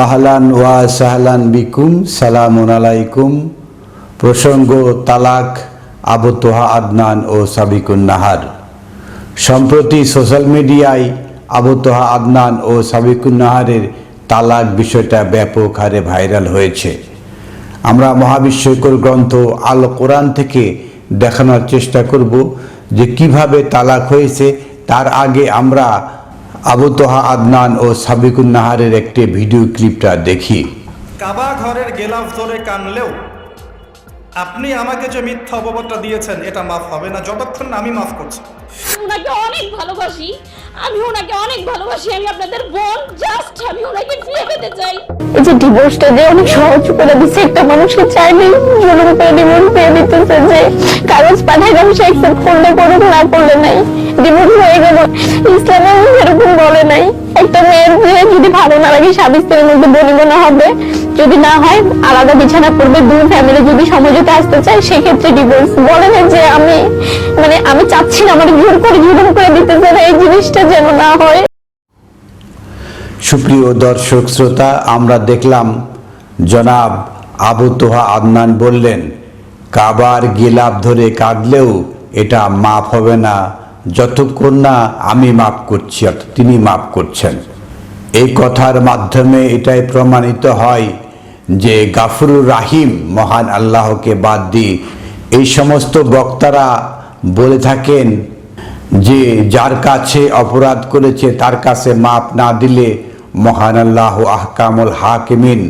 আহলান ওয়া সাহলান বিকুম, সালামুন আলাইকুম। প্রসঙ্গ তালাক আবু তোহা আদনান ও সাবিকুন নাহার। সম্প্রতি সোশ্যাল মিডিয়ায় আবু তোহা আদনান ও সাবিকুন নাহারের তালাক বিষয়টা ব্যাপক হারে ভাইরাল হয়েছে। আমরা মহাবিশ্বকর গ্রন্থ আল কোরআন থেকে দেখানোর চেষ্টা করব যে কীভাবে তালাক হয়েছে, তার আগে আমরা আবু তোহা আদনান ও সাবিকুন নাহারের একটি ভিডিও ক্লিপটা দেখি। কাবা ঘরের গেলাফ ধরে কানলেও, আপনি আমাকে যে মিথ্যা অপবাদটা দিয়েছেন, এটা মাফ হবে না, যতক্ষণ আমি মাফ করছি। ওনাকে অনেক ভালোবাসি। আমি ওনাকে অনেক ভালোবাসি, আমি আপনাদের বোন জাস্ট আমি ওনাকে ফিরে পেতে চাই। এই যে ডিভোর্সটা যে অনেক সহজ করে দিচ্ছে একটা মানুষকে চাইলে জোর করে ডিভোর্স দিয়ে দিতেছে যে কাগজ পাঠাই আমি সে অ্যাকসেপ্ট করলে করুক, না করলে নাই। ডিভোর্স হয়ে গেল, ইসলামে এরকম বলে নাই। একটা মেয়ের যে যদি ভালো না লাগে, স্বামী স্ত্রীর মধ্যে বনিবনা হবে। যদি না হয়, আলাদা বিছানা করবে দুই ফ্যামিলি যদি সমঝোতা আসতে চায়, সেক্ষেত্রে ডিভোর্স বলে না যে আমি মানে আমি চাচ্ছি না আমার জোর করে না এই জিনিসটা যেন না হয়। সুপ্রিয় দর্শক শ্রোতা, আমরা দেখলাম জনাব আবু তোহা আদনান বললেন, কাবার গিলাপ ধরে কাঁদলেও এটা মাফ হবে না, যতক্ষণ না আমি মাফ করছি, অর্থাৎ তিনি মাফ করছেন। এই কথার মাধ্যমে এটাই প্রমাণিত হয় যে গাফরুর রাহিম মহান আল্লাহকে বাদ দিয়ে এই সমস্ত বক্তারা বলে থাকেন যে যার কাছে অপরাধ করেছে, তার কাছে মাপ না দিলে মহান আল্লাহ আহকামুল হাকিমিন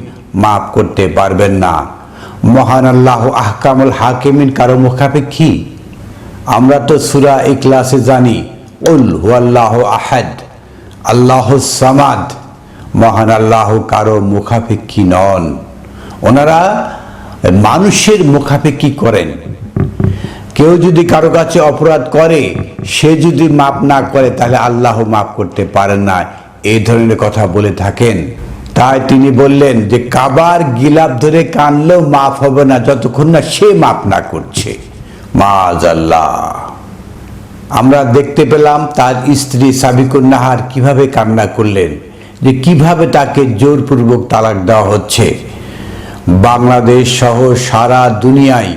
মাফ করতে পারবেন না। মহান আল্লাহ আহকামুল হাকিমিন কারও মুখাপেক্ষী? আমরা তো সুরা ইকলাসে জানি, উল হুয়াল্লাহ আহাদ আল্লাহ সামাদ মহান আল্লাহ কারও মুখাপেক্ষী নন ওনারা মানুষের মুখাপেক্ষী করেন। কেউ যদি কারও কাছে অপরাধ করে, সে যদি মাপ না করে, তাহলে আল্লাহ মাপ করতে পারেন না। এই ধরনের কথা বলে থাকেন। তাই তিনি বললেন যে, কাবার গিলাপ ধরে কানলেও মাফ হবে না, যতক্ষণ না সে মাপ না করছে। মাজ আমরা দেখতে পেলাম তার স্ত্রী সাবিকুন নাহার কীভাবে কান্না করলেন, যে কীভাবে তাকে জোরপূর্বক তালাক দেওয়া হচ্ছে। বাংলাদেশ সহ সারা দুনিয়ায়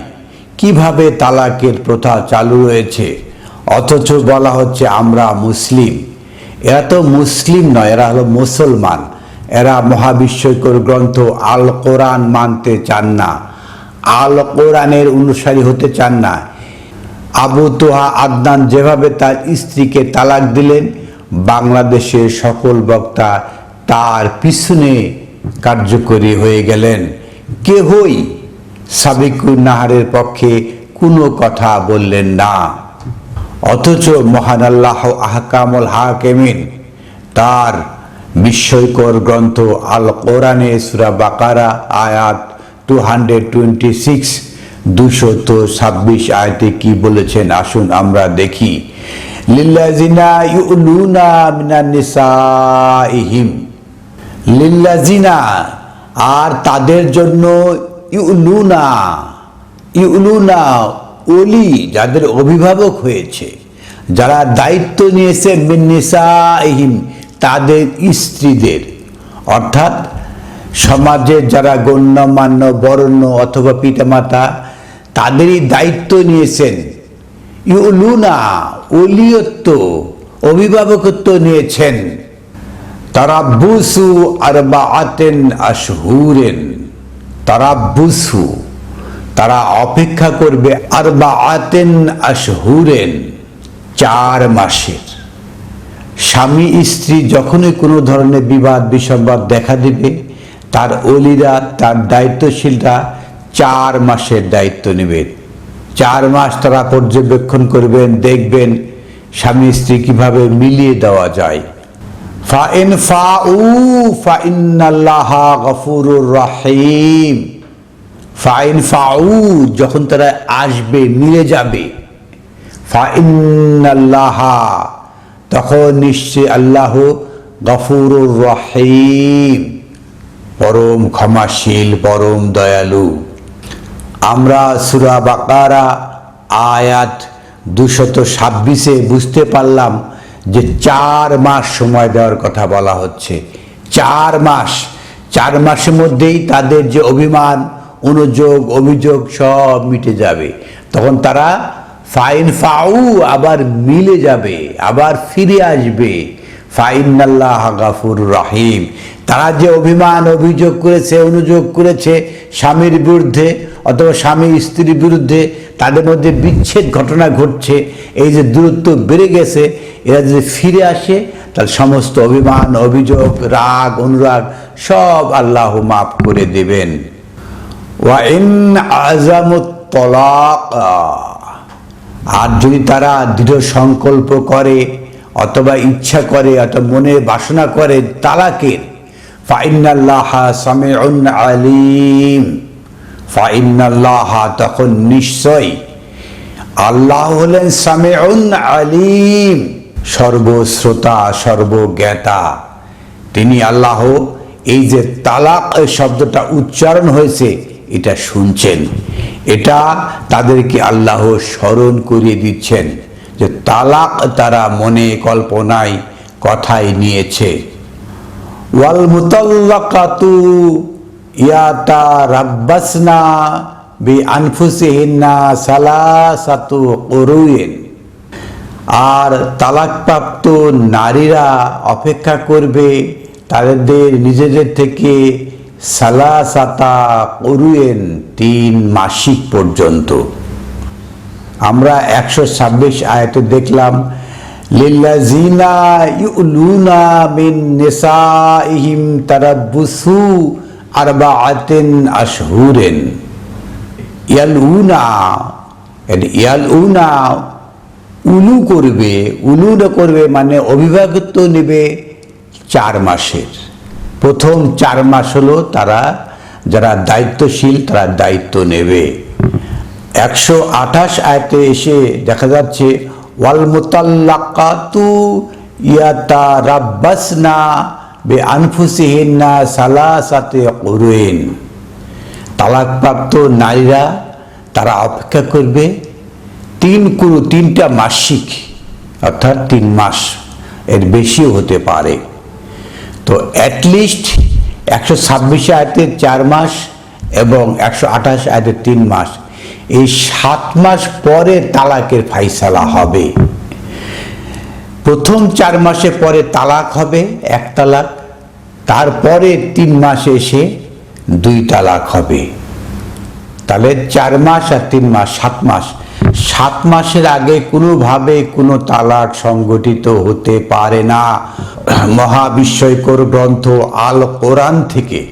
কীভাবে তালাকের প্রথা চালু রয়েছে? অথচ বলা হচ্ছে আমরা মুসলিম। এরা তো মুসলিম নয়, এরা হলো মুসলমান। এরা মহাবিশ্বকর গ্রন্থ আল কোরআন মানতে চান না। আল কোরআনের অনুসারী হতে চান না। আবু তোহা আদনান যেভাবে তার স্ত্রীকে তালাক দিলেন, বাংলাদেশের সকল বক্তা তার পিছনে কার্যকরী হয়ে গেলেন। কেহই সাবিকুর নাহারের পক্ষে কোনো কথা বললেন না। অথচ মহান আল্লাহ আহকামুল হাকেমিন তার বিস্ময়কর গ্রন্থ আল কোরআনে সুরা বাকারা আয়াত টু হান্ড্রেড টোয়েন্টি সিক্স দুশত ছাব্বিশ আয়তে কি বলেছেন? আসুন আমরা দেখি। লিল্লাজিনা ইউলুনা মিনান লিল্লাজিনা আর তাদের জন্য ইউলুনা ইউলুনা ওলি যাদের অভিভাবক হয়েছে, যারা দায়িত্ব নিয়েছে মিন্নিসাহিম তাদের স্ত্রীদের। অর্থাৎ সমাজের যারা গণ্যমান্য বরণ্য অথবা পিতামাতা, তাদেরই দায়িত্ব নিয়েছেন। ইউলুনা ওলিয়ত্ব, অভিভাবকত্ব নিয়েছেন। তারাব্বুসু আরবাআতেন আশহুরেন। তারাব্বুসু, তারা অপেক্ষা করবে আরবাআতেন আশহুরেন চার মাসের। স্বামী স্ত্রী যখনই কোনো ধরনের বিবাদ বিসম্বাদ দেখা দিবে, তার অলিরা, তার দায়িত্বশীলরা চার মাসের দায়িত্ব নেবে। চার মাস তারা পর্যবেক্ষণ করবেন, দেখবেন স্বামী স্ত্রী কীভাবে মিলিয়ে দেওয়া যায়। ফাইন ফাউ ফাইনাল্লাহ গফুরুর রহিম। ফাইন ফাউ, যখন তারা আসবে, মিলে যাবে। ফাইনাল্লাহ তখন নিশ্চয় আল্লাহ গফুরুর রহিম। পরম ক্ষমাশীল, পরম দয়ালু। আমরা সুরা বাকারা আয়াত দুশত ছাব্বিশে বুঝতে পারলাম যে চার মাস সময় দেওয়ার কথা বলা হচ্ছে। চার মাস। চার মাসের মধ্যেই তাদের যে অভিমান, অনুযোগ, অভিযোগ সব মিটে যাবে। তখন তারা ফাইন ফাউ আবার মিলে যাবে, আবার ফিরে আসবে। ফাইনাল্লাহ গাফুর রাহিম। তারা যে অভিমান, অভিযোগ করেছে, অনুযোগ করেছে স্বামীর বিরুদ্ধে অথবা স্বামী স্ত্রীর বিরুদ্ধে তাদের মধ্যে বিচ্ছেদ ঘটনা ঘটছে, এই যে দূরত্ব বেড়ে গেছে, এরা যদি ফিরে আসে তার সমস্ত অভিমান, অভিযোগ, রাগ, অনুরাগ সব আল্লাহ মাফ করে দেবেন। আর যদি তারা দৃঢ় সংকল্প করে, অথবা ইচ্ছা করে, অথবা মনে বাসনা করে তালাকের ফাইনাল্লাহ সামিউন আলিম। ফাইনাল্লাহ তখন নিশ্চয় আল্লাহ হলেন সামিউন আলিম, সর্বশ্রোতা, সর্বজ্ঞাতা। তিনি আল্লাহ, এই যে তালাক শব্দটা উচ্চারণ হয়েছে, এটা শুনছেন। এটা তাদেরকে আল্লাহ স্মরণ করিয়ে দিচ্ছেন যে তালাক তারা মনে কল্পনায় কথাই নিয়েছে। ওয়াল মুতাল্লাকাতু ইয়াতা রাব্বাসনা বি আনফুসিহিন্না সালাসাতু কুরুইন। আর তালাকপ্রাপ্ত নারীরা অপেক্ষা করবে তাদের নিজেদের থেকে সালাসাতা করুয়েন তিন মাসিক পর্যন্ত। আমরা একশো ছাব্বিশ আয়তে দেখলাম লিল্লাজিনা ইউলুনা মিন নিসাইহিম তারাব্বুসু আরবাআতিন আশহুরেন। ইয়ালউনা ইয়ালউনা, উলু করবে উলু না করবে মানে অভিভাবকত্ব নেবে চার মাসের। প্রথম চার মাস হলো তারা যারা দায়িত্বশীল, তারা দায়িত্ব নেবে। একশো আঠাশ আয়তে এসে দেখা যাচ্ছে, ওয়াল মুতাল্লাকাতু ইয়াতা রাব্বাসনা বে আনফুসিহিন্না সালাসাতে কুরুইন তালাকপ্রাপ্ত নারীরা তারা অপেক্ষা করবে তিন কুরু তিনটা মাসিক, অর্থাৎ তিন মাস, এর বেশিও হতে পারে। তো অ্যাটলিস্ট একশো ছাব্বিশে আয়তের চার মাস এবং একশো আঠাশ আয়তের তিন মাস। এই সাত মাস পরে তালাকের ফাইসালা হবে। প্রথম চার মাসে পরে তালাক হবে, এক তালাক। তারপরে তিন মাসে এসে দুই তালাক হবে। তাহলে চার মাস আর তিন মাস, সাত মাস। সাত মাসের আগে কোনোভাবে কোনো তালাক সংগঠিত হতে পারে না। মহাবিস্ময়কর গ্রন্থ আল কোরআন থেকে।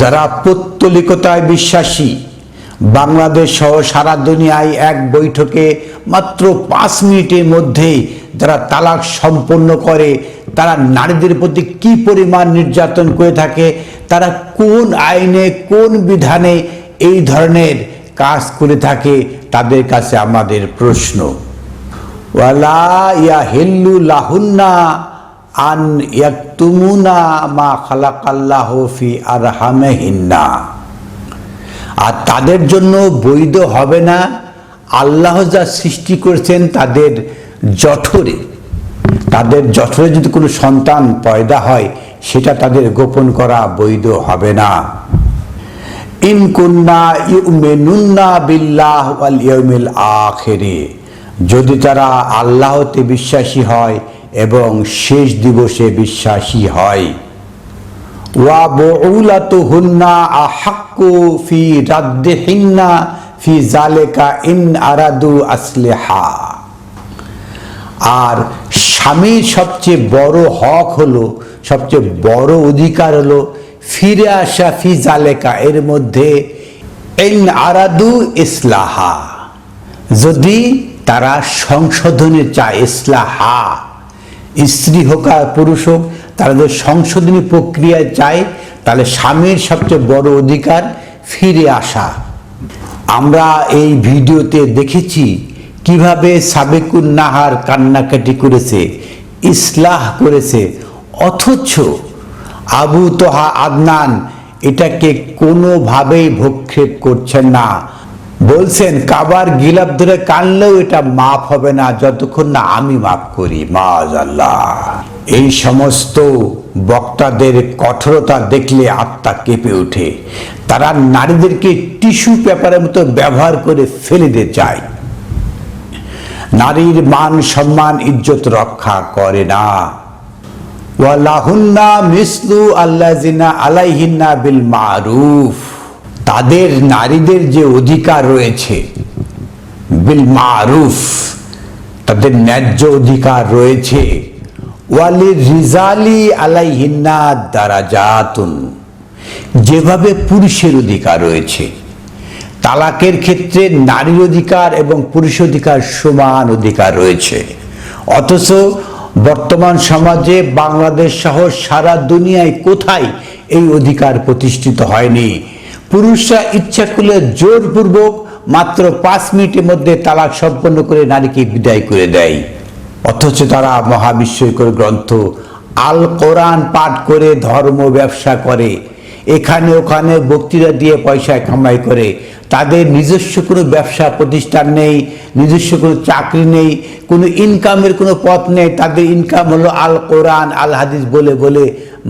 যারা পৌত্তলিকতায় বিশ্বাসী, বাংলাদেশ সহ সারা দুনিয়ায় এক বৈঠকে মাত্র পাঁচ মিনিটের মধ্যেই যারা তালাক সম্পন্ন করে, তারা নারীদের প্রতি কি পরিমাণ নির্যাতন করে থাকে, তারা কোন আইনে, কোন বিধানে এই ধরনের কাজ করে থাকে, তাদের কাছে আমাদের প্রশ্ন। ওয়ালা ইয়া হেল্লু লাহুন্না আন ইয়াকতুমুনা মা খালাকাল্লাহ ফি আরহামেহিন্না। আর তাদের জন্য বৈধ হবে না, আল্লাহ যা সৃষ্টি করেছেন তাদের জঠরে, তাদের জঠরে যদি কোনো সন্তান পয়দা হয়, সেটা তাদের গোপন করা বৈধ হবে না। ইন কুন্না ইউমেনুন্না বিল্লাহ ওয়াল ইয়াউমিল আখিরে, যদি তারা আল্লাহতে বিশ্বাসী হয় এবং শেষ দিবসে বিশ্বাসী হয়। ওয়া বুউলাতুহুন্না আহাক্কু ফি রাদ্দিহিন্না ফি জালিকা ইন আরাদু আসলিহা। আর স্বামীর সবচেয়ে বড় হক হলো, সবচেয়ে বড় অধিকার হলো, ফিরে আসা ফি জালেকা, এর মধ্যে ইন আরাদু ইসলাহা। যদি তারা সংশোধনে চায় ইসলাহা, স্ত্রী হোক আর পুরুষ হোক, তারা যদি সংশোধনী প্রক্রিয়ায় চায়, তাহলে স্বামীর সবচেয়ে বড় অধিকার ফিরে আসা। আমরা এই ভিডিওতে দেখেছি কীভাবে সাবেকুন নাহার কান্নাকাটি করেছে, ইসলাহ করেছে, অথচ আবু তোহা আদনান এটাকে কোনোভাবেই ভক্ষেপ করছেন না। বলছেন, কাবার গিলাপ ধরে কানলেও এটা মাফ হবে না, যতক্ষণ না আমি মাফ করি মাজ আল্লাহ এই সমস্ত বক্তাদের কঠোরতা দেখলে আত্মা কেঁপে ওঠে। তারা নারীদেরকে টিস্যু পেপারের মতো ব্যবহার করে ফেলে দিতে চায়। নারীর মান, সম্মান, ইজ্জত রক্ষা করে না। ওয়ালাহুন্না মিসলু আল্লাজিনা আলাইহিন্না বিল মারুফ তাদের নারীদের যে অধিকার রয়েছে বিল মারুফ তাদের ন্যায্য অধিকার রয়েছে। ওয়ালি রিজালি আলাইহিন্না দারাজাতুন। যেভাবে পুরুষের অধিকার রয়েছে তালাকের ক্ষেত্রে নারীর অধিকার এবং পুরুষ অধিকার সমান অধিকার রয়েছে। অথচ বর্তমান সমাজে বাংলাদেশ সহ সারা দুনিয়ায় কোথায় এই অধিকার প্রতিষ্ঠিত হয়নি? পুরুষরা ইচ্ছা করলে জোরপূর্বক মাত্র পাঁচ মিনিটের মধ্যে তালাক সম্পন্ন করে নারীকে বিদায় করে দেয়। অথচ তারা মহাবিশ্বকর গ্রন্থ আল কোরআন পাঠ করে ধর্ম ব্যবসা করে। এখানে ওখানে বক্তৃতা দিয়ে পয়সা কামাই করে। তাদের নিজস্ব কোনো ব্যবসা প্রতিষ্ঠান নেই, নিজস্ব কোনো চাকরি নেই, কোনো ইনকামের কোনো পথ নেই। তাদের ইনকাম হলো আল কোরআন, আল হাদিস বলে বলে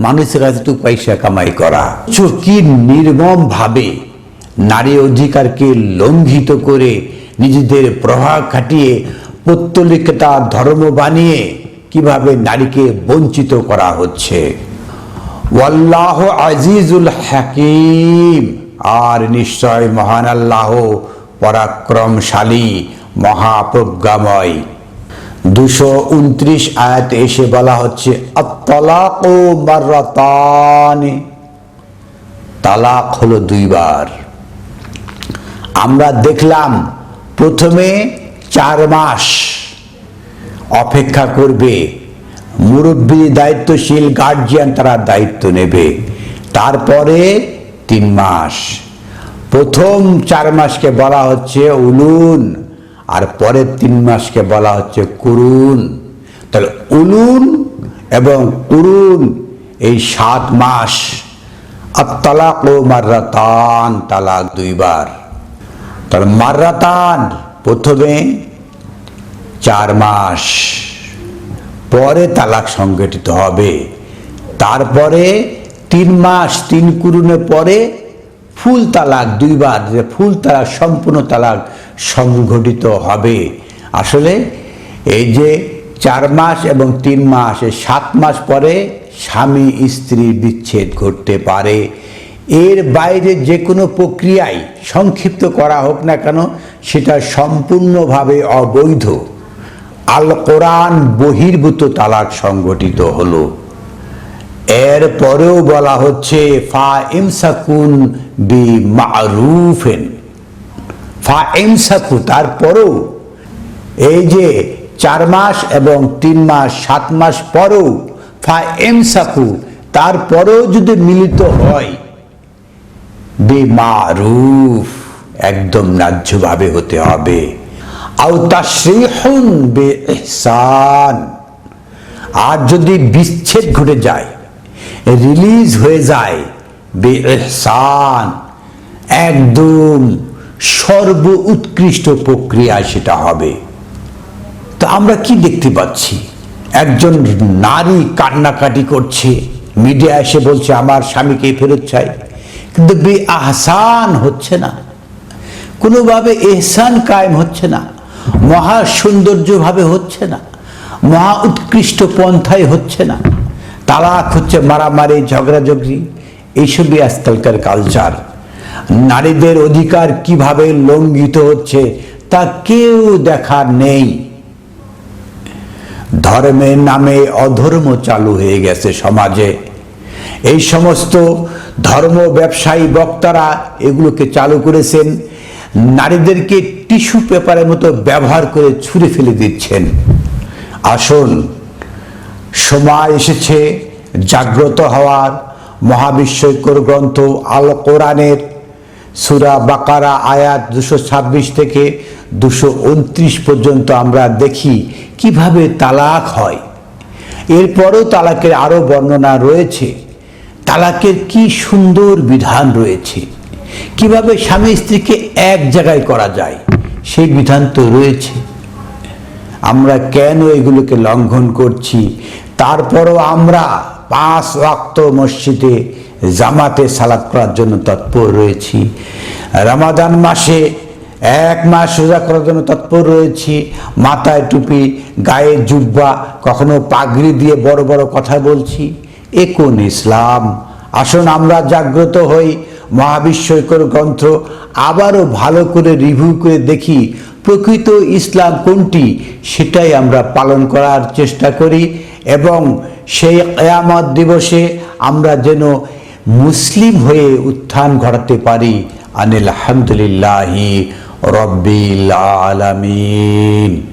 মানুষের কাছে একটু পয়সা কামাই করা। কি নির্মম ভাবে নারী অধিকারকে লঙ্ঘিত করে নিজেদের প্রভাব খাটিয়ে পত্তলিকতা, ধর্ম বানিয়ে কীভাবে নারীকে বঞ্চিত করা হচ্ছে? ওয়াল্লাহ আজিজুল হাকিম। আর নিশ্চয় মহান আল্লাহ পরাক্রমশালী, মহাপ্রজ্ঞাময়। দুশো উনত্রিশ আয়াত এসে বলা হচ্ছে তালাক হলো দুইবার। আমরা দেখলাম, প্রথমে চার মাস অপেক্ষা করবে মুরব্বী দায়িত্বশীল গার্জিয়ান তারা দায়িত্ব নেবে। তারপরে তিন মাস। প্রথম চার মাসকে বলা হচ্ছে উলুন, আর পরের তিন মাসকে বলা হচ্ছে কুরুন। তাহলে উলুন এবং কুরুন, এই সাত মাস। আর তালাক ও মার্রাতান, তালাক দুইবার। তাহলে মার্রাতান প্রথমে চার মাস। পরে তালাক সংগঠিত হবে। তারপরে তিন মাস, তিন কুরুনের পরে ফুল তালাক, দুইবার যে ফুল তালাক, সম্পূর্ণ তালাক সংঘটিত হবে। আসলে এই যে চার মাস এবং তিন মাস সাত মাস পরে স্বামী, স্ত্রী বিচ্ছেদ ঘটতে পারে। এর বাইরে যে কোনো প্রক্রিয়ায় সংক্ষিপ্ত করা হোক না কেন, সেটা সম্পূর্ণভাবে অবৈধ। আল কোরআন বহির্ভূত তালাক সংগঠিত হলো। এর পরেও বলা হচ্ছে ফা ইমসাকুন বি মারুফেন ফা ইমসাকু তারপরেও এই যে চার মাস এবং তিন মাস, সাত মাস পরেও ফা এমসাকু তারপরেও যদি মিলিত হয় বি মারুফ একদম ন্যায্যভাবে হতে হবে। আও বে বেইহসান। আর যদি বিচ্ছেদ ঘটে যায়, রিলিজ হয়ে যায় বেইহসান, একদম সর্ব উৎকৃষ্ট প্রক্রিয়া সেটা হবে। তো আমরা কি দেখতে পাচ্ছি? একজন নারী কান্নাকাটি করছে, মিডিয়া এসে বলছে, আমার স্বামীকে ফেরত চাই। কিন্তু বে আহসান হচ্ছে না। কোনোভাবে এহসান কায়েম হচ্ছে না। মহা সৌন্দর্যভাবে হচ্ছে না। মহা উৎকৃষ্ট পন্থায় হচ্ছে না। তালাক হচ্ছে মারামারি, ঝগড়াঝগড়ি, এইসবই আজকালকার কালচার নারীদের অধিকার কীভাবে লঙ্ঘিত হচ্ছে তা কেউ দেখার নেই। ধর্মের নামে অধর্ম চালু হয়ে গেছে সমাজে। এই সমস্ত ধর্ম ব্যবসায়ী বক্তারা এগুলোকে চালু করেছেন। নারীদেরকে টিস্যু পেপারের মতো ব্যবহার করে ছুঁড়ে ফেলে দিচ্ছেন। আসুন, সময় এসেছে জাগ্রত হওয়ার। মহাবিশ্বকর গ্রন্থ আল কোরআনের সুরা বাকারা আয়াত দুশো ছাব্বিশ থেকে দুশো উনত্রিশ পর্যন্ত আমরা দেখি কীভাবে তালাক হয়। এরপরও তালাকের আরও বর্ণনা রয়েছে। তালাকের কি সুন্দর বিধান রয়েছে? কীভাবে স্বামী স্ত্রীকে এক জায়গায় করা যায়? সেই বিধান তো রয়েছে। আমরা কেন এগুলোকে লঙ্ঘন করছি? তারপরও আমরা পাঁচ ওয়াক্ত মসজিদে জামাতে সালাত করার জন্য তৎপর রয়েছি। রমাদান মাসে এক মাস সোজা করার জন্য তৎপর রয়েছি। মাথায় টুপি, গায়ে জুব্বা, কখনো পাগড়ি দিয়ে বড় বড় কথা বলছি। এ কোন ইসলাম? আসুন আমরা জাগ্রত হই। মহাবিশ্বকর গ্রন্থ আবারও ভালো করে রিভিউ করে দেখি, প্রকৃত ইসলাম কোনটি? সেটাই আমরা পালন করার চেষ্টা করি এবং সেই কেয়ামত দিবসে আমরা যেন মুসলিম হয়ে উত্থান ঘটাতে পারি। আনিল আলহামদুলিল্লাহি রব্বিল আলামিন।